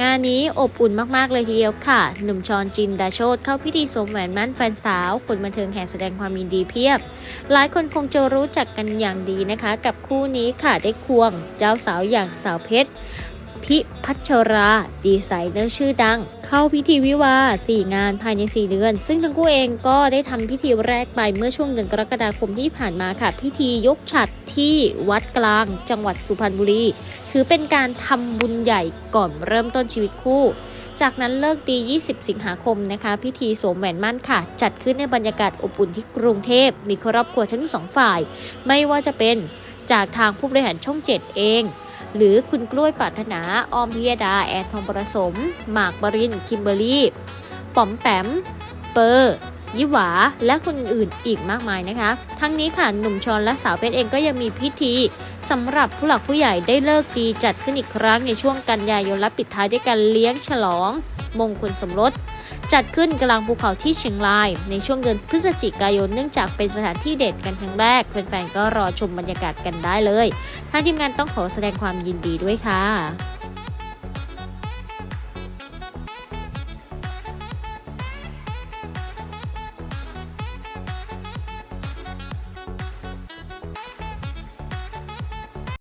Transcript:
งานนี้อบอุ่นมากๆเลยทีเดียวค่ะ หนุ่มชอนจินดาโชตเข้าพิธีสวมแหวนมั่นแฟนสาว คนบันเทิงแห่แสดงความยินดีเพียบ หลายคนคงจะรู้จักกันอย่างดีนะคะ กับคู่นี้ค่ะได้ควงเจ้าสาวอย่างสาวเพชร พิพัชรา ดีไซเนอร์ชื่อดัง เข้าพิธีวิวาห์4งานภายใน 4 เดือน ซึ่งทั้งคู่เองก็ได้ทำพิธีแรกไปเมื่อช่วงเดือนกรกฎาคมที่ผ่านมาค่ะ พิธียกฉัดที่วัดกลาง จังหวัดสุพรรณบุรี ถือเป็นการทำบุญใหญ่ก่อนเริ่มต้นชีวิตคู่จากนั้นเลิกดี 20 สิงหาคมนะคะ พิธีสวมแหวนมั่นค่ะ จัดขึ้นในบรรยากาศอบอุ่นที่กรุงเทพ มีครอบครัวทั้งสองฝ่าย ไม่ว่าจะเป็นจากทางผู้บริหารช่อง 7 เอง หรือคุณกล้วยปรารถนา ออมพิยดา แอนทองประสม หมากบริน คิมเบอรี่ป๋อมแปม เปอร์ยิหวา และคนอื่นอีกมากมายนะคะ ทั้งนี้ค่ะ หนุ่มชอนและสาวเพชรเองก็ยังมีพิธีสำหรับผู้หลักผู้ใหญ่ได้เลิกดีจัดขึ้นอีกครั้งในช่วงกันยายนและปิดท้ายด้วยการเลี้ยงฉลอง มงคลสมรส จัดขึ้นกลางภูเขาที่เชียงราย ในช่วงเดือนพฤศจิกายนเนื่องจากเป็นสถานที่เด็ดกันครั้งแรก แฟนๆ ก็รอชมบรรยากาศกันได้เลย ทางทีมงานต้องขอแสดงความยินดีด้วยค่ะ